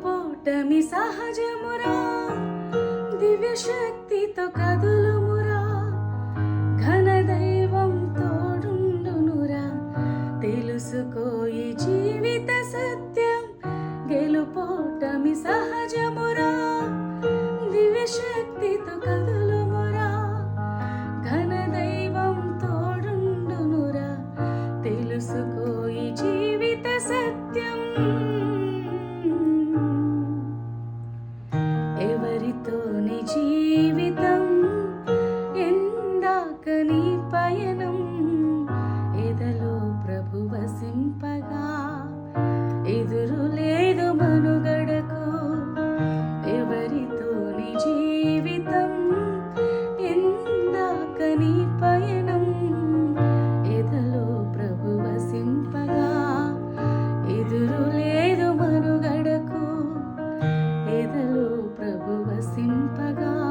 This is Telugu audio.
పోటమి సహజమురా దివ్య శక్తితో కదులుమురా ఘన దైవం తోడుండునురా. తెలుసుకోయి జీవిత సత్యం గెలుపోటమి సహజమురా దివ్య శక్తితో కదులుమురా ఘన దైవం తోడుండునురా. తెలుసుకోయి జీవిత సత్యం చక్కని పయనం. ఎదలో ప్రభు వసింపగా. ఎదురు లేదు మనుగడకు. ఎవరితోని జీవితం ఎందాకని పయనం. ఎదలో ప్రభు వసింపగా. ఎదురు లేదు మనుగడకు. ఎదలో ప్రభు వసింపగా.